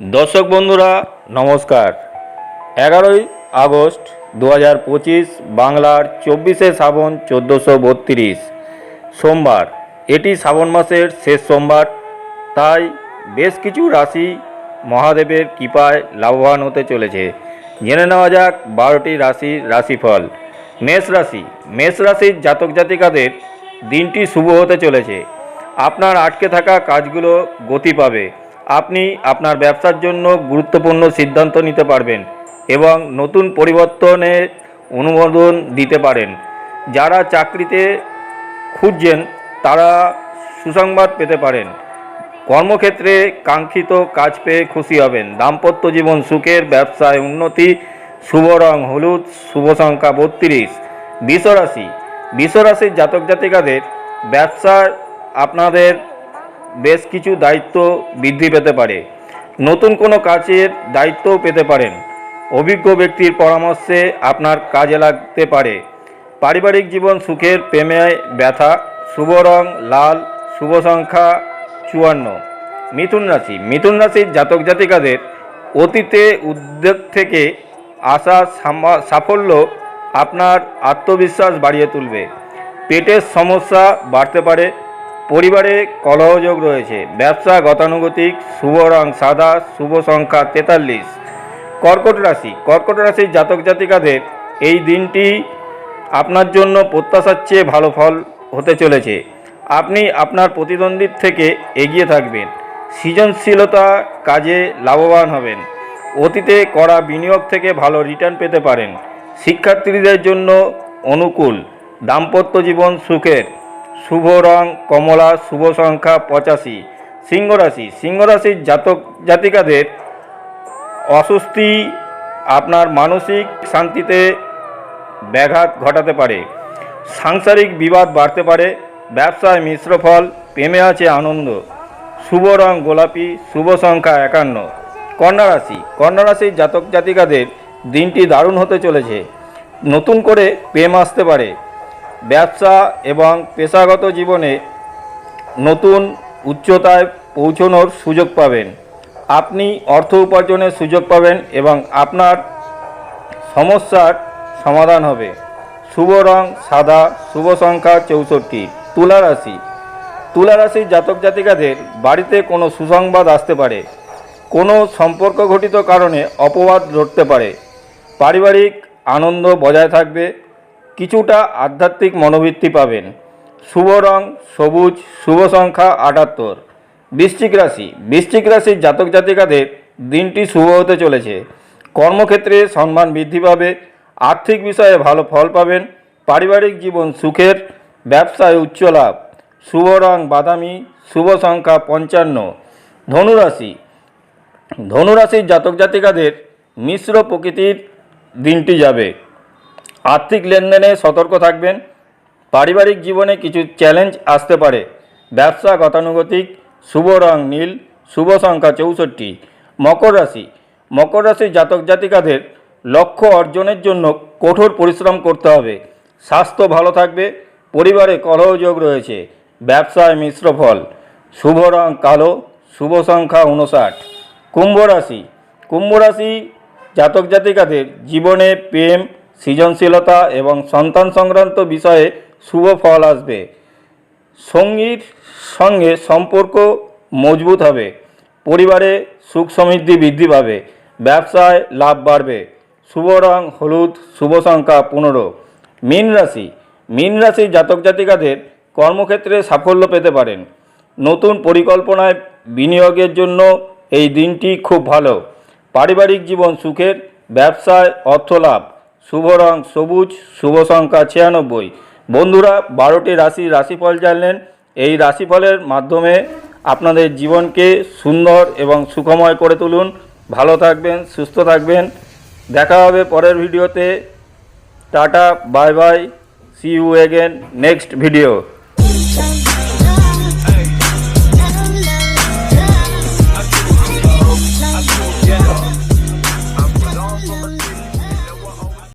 দর্শক বন্ধুরা, নমস্কার। এগারোই আগস্ট দু হাজার পঁচিশ, বাংলার চব্বিশে শ্রাবণ চোদ্দোশো বত্রিশ। সোমবার, এটি শ্রাবণ মাসের শেষ সোমবার, তাই বেশ কিছু রাশি মহাদেবের কৃপায় লাভবান হতে চলেছে। জেনে নেওয়া যাক বারোটি রাশির রাশিফল। মেষ রাশি, মেষ রাশির জাতক জাতিকাদের দিনটি শুভ হতে চলেছে। আপনার আটকে থাকা কাজগুলো গতি পাবে। আপনি আপনার ব্যবসার জন্য গুরুত্বপূর্ণ সিদ্ধান্ত নিতে পারবেন এবং নতুন পরিবর্তনের অনুমোদন দিতে পারেন। যারা চাকরিতে খুঁজছেন, তারা সুসংবাদ পেতে পারেন। কর্মক্ষেত্রে কাঙ্ক্ষিত কাজ পেয়ে খুশি হবেন। দাম্পত্য জীবন সুখের, ব্যবসায় উন্নতি, শুভ রং হলুদ, শুভ সংখ্যা বত্রিশ, বিশ্বরাশি। বিশ্বরাশির জাতক জাতিকাদের ব্যবসার আপনাদের বেশ কিছু দায়িত্ব বৃদ্ধি পেতে পারে। নতুন কোনো কাজের দায়িত্বও পেতে পারেন। অভিজ্ঞ ব্যক্তির পরামর্শে আপনার কাজে লাগতে পারে। পারিবারিক জীবন সুখের প্রেমে ব্যথা, শুভ রং লাল, শুভ সংখ্যা চুয়ান্ন। মিথুন রাশি। মিথুন রাশির জাতক জাতিকাদের অতীতে উদ্যোগ থেকে আসা সাফল্য আপনার আত্মবিশ্বাস বাড়িয়ে তুলবে। পেটের সমস্যা বাড়তে পারে পরিবারে কলহযোগ রয়েছে। ব্যবসা গতানুগতিক, শুভ রং সাদা, শুভ সংখ্যা তেতাল্লিশ। কর্কট রাশি। কর্কট রাশির জাতক জাতিকাদের এই দিনটি আপনার জন্য প্রত্যাশার চেয়ে ভালো ফল হতে চলেছে। আপনি আপনার প্রতিদ্বন্দ্বীর থেকে এগিয়ে থাকবেন। সৃজনশীলতা কাজে লাভবান হবেন। অতীতে করা বিনিয়োগ থেকে ভালো রিটার্ন পেতে পারেন। শিক্ষার্থীদের জন্য অনুকূল। দাম্পত্য জীবন সুখের। শুভ রং কমলা শুভ সংখ্যা পঁচাশি। সিংহ রাশি সিংহ রাশির জাতক জাতিকাদের অস্বস্তি আপনার মানসিক শান্তিতে ব্যাঘাত ঘটাতে পারে। সাংসারিক বিবাদ বাড়তে পারে। ব্যবসায় মিশ্র ফল, প্রেমে আছে আনন্দ। শুভ রং গোলাপি শুভ সংখ্যা একান্ন। কন্যা রাশি। কন্যা রাশির জাতক জাতিকাদের দিনটি দারুণ হতে চলেছে। নতুন করে প্রেম আসতে পারে। ব্যবসা এবং পেশাগত জীবনে নতুন উচ্চতায় পৌঁছনোর সুযোগ পাবেন। আপনি অর্থ উপার্জনের সুযোগ পাবেন এবং আপনার সমস্যার সমাধান হবে। শুভ রং সাদা, শুভ সংখ্যা চৌষট্টি, তুলা রাশি। তুলা রাশির জাতক জাতিকাদের বাড়িতে কোনো সুসংবাদ আসতে পারে। কোনো সম্পর্ক ঘটিত কারণে অপবাদ লড়তে পারে। পারিবারিক আনন্দ বজায় থাকবে। কিছুটা আধ্যাত্মিক মনোবৃত্তি পাবেন। শুভ রং, সবুজ, শুভ সংখ্যা আটাত্তর। বৃশ্চিক রাশি। বৃশ্চিক রাশির জাতক জাতিকাদের দিনটি শুভ হতে চলেছে। কর্মক্ষেত্রে সম্মান বৃদ্ধি পাবে, আর্থিক বিষয়ে ভালো ফল পাবেন, পারিবারিক জীবন সুখের, ব্যবসায় উচ্চ লাভ। শুভ রং বাদামি, শুভ সংখ্যা পঞ্চান্ন। ধনুরাশি। ধনুরাশির জাতক জাতিকাদের মিশ্র প্রকৃতির দিনটি যাবে। আর্থিক লেনদেনে সতর্ক থাকবেন। পারিবারিক জীবনে কিছু চ্যালেঞ্জ আসতে পারে। ব্যবসা গতানুগতিক, শুভ রং নীল, শুভ সংখ্যা চৌষট্টি, মকর রাশি। মকর রাশির জাতক জাতিকাদের লক্ষ্য অর্জনের জন্য কঠোর পরিশ্রম করতে হবে। স্বাস্থ্য ভালো থাকবে, পরিবারে কলহযোগ রয়েছে, ব্যবসায় মিশ্র ফল। শুভ রং কালো, শুভ সংখ্যা উনষাট কুম্ভ রাশি। কুম্ভ রাশি জাতক জাতিকাদের জীবনে প্রেম সৃজনশীলতা এবং সন্তান সংক্রান্ত বিষয়ে শুভ ফল আসবে। সঙ্গীর সঙ্গে সম্পর্ক মজবুত হবে। পরিবারে সুখ সমৃদ্ধি বৃদ্ধি পাবে। ব্যবসায় লাভ বাড়বে। শুভ রং, হলুদ, শুভ সংখ্যা পনেরো। মীন রাশি। মীন রাশির জাতক জাতিকাদের কর্মক্ষেত্রে সাফল্য পেতে পারেন। নতুন পরিকল্পনায় বিনিয়োগের জন্য এই দিনটি খুব ভালো। পারিবারিক জীবন সুখের, ব্যবসায় অর্থ লাভ। শুভ রং সবুজ, শুভ সংখ্যা ছিয়ানব্বই। বন্ধুরা, বারোটি রাশি রাশিফল জানলেন। এই রাশিফলের মাধ্যমে আপনাদের জীবনকে সুন্দর এবং সুখময় করে তুলুন। ভালো থাকবেন, সুস্থ থাকবেন। দেখা হবে পরের ভিডিওতে। Tata, bye bye see you again next video